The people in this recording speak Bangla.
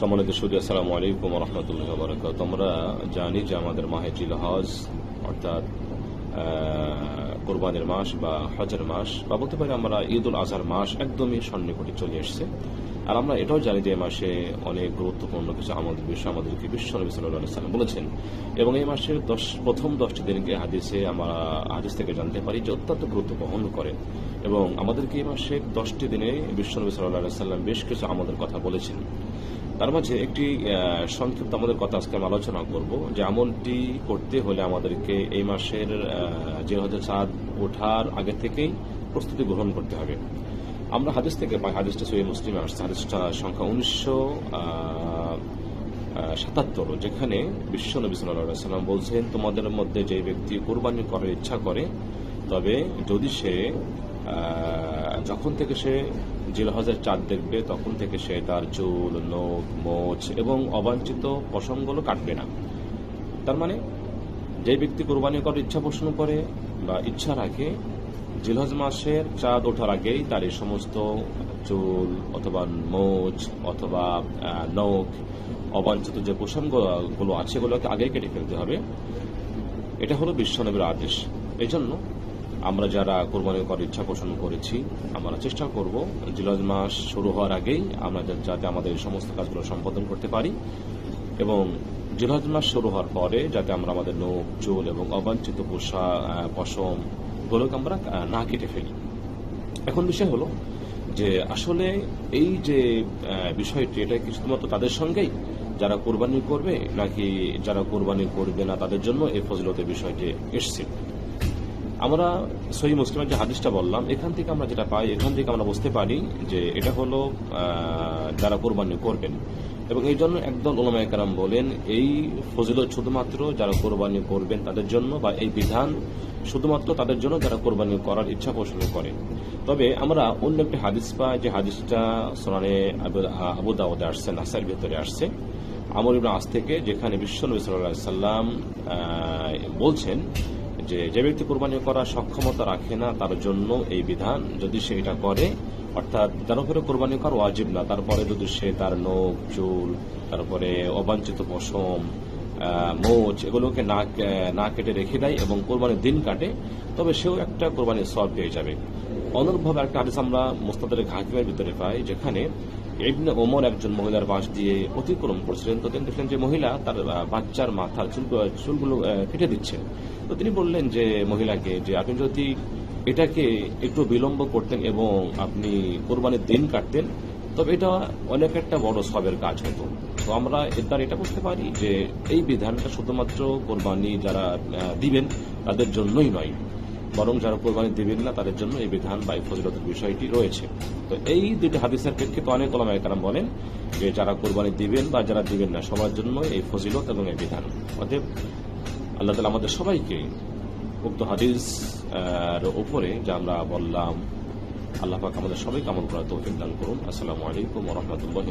সম্মানিত সুদী, আসসালামু আলাইকুম রহমতুল্লাহ বরকাত আমরা জানি যে আমাদের মাহে জিল হজ, অর্থাৎ কোরবানের মাস বা হজের মাস, বা বলতে পারি আমরা ঈদ উল আজহার মাস একদমই সন্নিকটে চলে এসেছে। আর আমরা এটাও জানি যে এই মাসে অনেক গুরুত্বপূর্ণ কিছু আমাদের বিষয় আমাদেরকে বিশ্ব নবী সাল্লাম বলেছেন। এবং এই মাসের দশ, প্রথম দশটি দিনকে হাদিসে আমরা হাদিস থেকে জানতে পারি যে অত্যন্ত গুরুত্ব বহন করে। এবং আমাদেরকে এই মাসে দশটি দিনে বিশ্ব নবী সাল্লাহ সাল্লাম বেশ কিছু আমাদের কথা বলেছেন। তার মাঝে একটি সংক্ষিপ্ত আমাদের কথা আজকে আমি আলোচনা করব যে আমলটি করতে হলে আমাদেরকে এই মাসের যে হয়তো চাঁদ ওঠার আগে থেকেই প্রস্তুতি গ্রহণ করতে হবে। আমরা হাদিস থেকে পাই, হাদিসটা সহি মুসলিমে আসছে, হাদিসটা সংখ্যা উনিশশো সাতাত্তর, যেখানে বিশ্ব নবী সাল্লাম বলছেন, তোমাদের মধ্যে যে ব্যক্তি কোরবানি করার ইচ্ছা করে, তবে যদি সে যখন থেকে সে জিলহজের চাঁদ দেখবে, তখন থেকে সে তার চুল, নখ, মোচ এবং অবাঞ্ছিত পশমগুলো কাটবে না। তার মানে যে ব্যক্তি কোরবানি করার ইচ্ছা পোষণ করে বা ইচ্ছা রাখে জিলহজ মাসের চাঁদ ওঠার আগেই তার এই সমস্ত চুল অথবা মোচ অথবা নখ, অবাঞ্ছিত যে পোষণগুলো আছে এগুলোকে আগেই কেটে ফেলতে হবে। এটা হলো বিশ্বনবীর আদেশ। এই জন্য আমরা যারা কোরবানি করার ইচ্ছা পোষণ করেছি, আমরা চেষ্টা করব জিলজ মাস শুরু হওয়ার আগেই আমরা যাতে আমাদের সমস্ত কাজগুলো সম্পাদন করতে পারি এবং জিলহজ মাস শুরু হওয়ার পরে যাতে আমরা আমাদের নখ, চুল এবং অবাঞ্ছিত পোষা পশম গুলোকে আমরা না কেটে ফেলি। এখন বিষয় হলো যে আসলে এই যে বিষয়টি, এটা কি শুধুমাত্র তাদের সঙ্গেই যারা কোরবানি করবে, নাকি যারা কোরবানি করবে না তাদের জন্য এই ফজলতের বিষয়টি এসছে? আমরা সহি মুসলিমের যে হাদিসটা বললাম, এখান থেকে আমরা যেটা পাই, এখান থেকে আমরা বুঝতে পারি যে এটা হলো যারা কোরবানি করবেন। এবং এই জন্য একদল ওলামায় কারাম বলেন, এই ফজিলত শুধুমাত্র যারা কোরবানি করবেন তাদের জন্য বা এই বিধান শুধুমাত্র তাদের জন্য যারা কোরবানি করার ইচ্ছা পোষণ করে। তবে আমরা অন্য একটি হাদিস পাই, যে হাদিসটা সোনানে আবু- দাওয়াদে আসছে নাসার ভেতরে আসছে। আমর ইবনে আজ থেকে যেখানে বিশ্ব নবী সাল্লাম বলছেন যে যে ব্যক্তি কোরবানি করার সক্ষমতা রাখে না, তার জন্য এই বিধান। যদি সে এটা করে, অর্থাৎ তার উপরে কোরবানি করা ওয়াজিব না, তারপরে যদি সে তার নখ, চুল, তারপরে অবাঞ্ছিত পশম মোচ এগুলোকে না না কেটে রেখে দেয় এবং কোরবানির দিন কাটে, তবে সেও একটা কোরবানির সব পেয়ে যাবে। অনুরূপভাবে একটা হাদিস আমরা মোস্তাদের হাকিমের ভিতরে পাই, যেখানে ইবনে ওমর একজন মহিলার বাঁশ দিয়ে অতিক্রম করছিলেন। তো তিনি দেখলেন যে মহিলা তার বাচ্চার মাথার চুল চুলগুলো কেটে দিচ্ছেন তো তিনি বললেন যে মহিলাকে যে আপনি যদি এটাকে একটু বিলম্ব করতেন এবং আপনি কোরবানির দিন কাটতেন তবে এটা অনেক একটা বড় সবের কাজ হতো। তো আমরা এর দ্বারা এটা বুঝতে পারি যে এই বিধানটা শুধুমাত্র কোরবানি যারা দিবেন, তাদের জন্যই নয়। বরং যারা কোরবানি দিবেন না, তাদের জন্য এই বিধান বা এই ফজিলতের বিষয়টি রয়েছে। তো এই দুটি হাদিসের প্রেক্ষিতে অনেক ওলামায়ে কারাম বলেন যে যারা কোরবানি দিবেন বা যারা দিবেন না, সবার জন্য এই ফজিলত এবং এই বিধান। অতএব আল্লাহ তালা আমাদের সবাইকে উক্ত হাদিস উপরে যা আমরা বললাম আল্লাহ পাক আমাদের সবাইকে আমল করার তৌফিক দান করুন। আসসালামু আলাইকুম রহমতুল্লাহ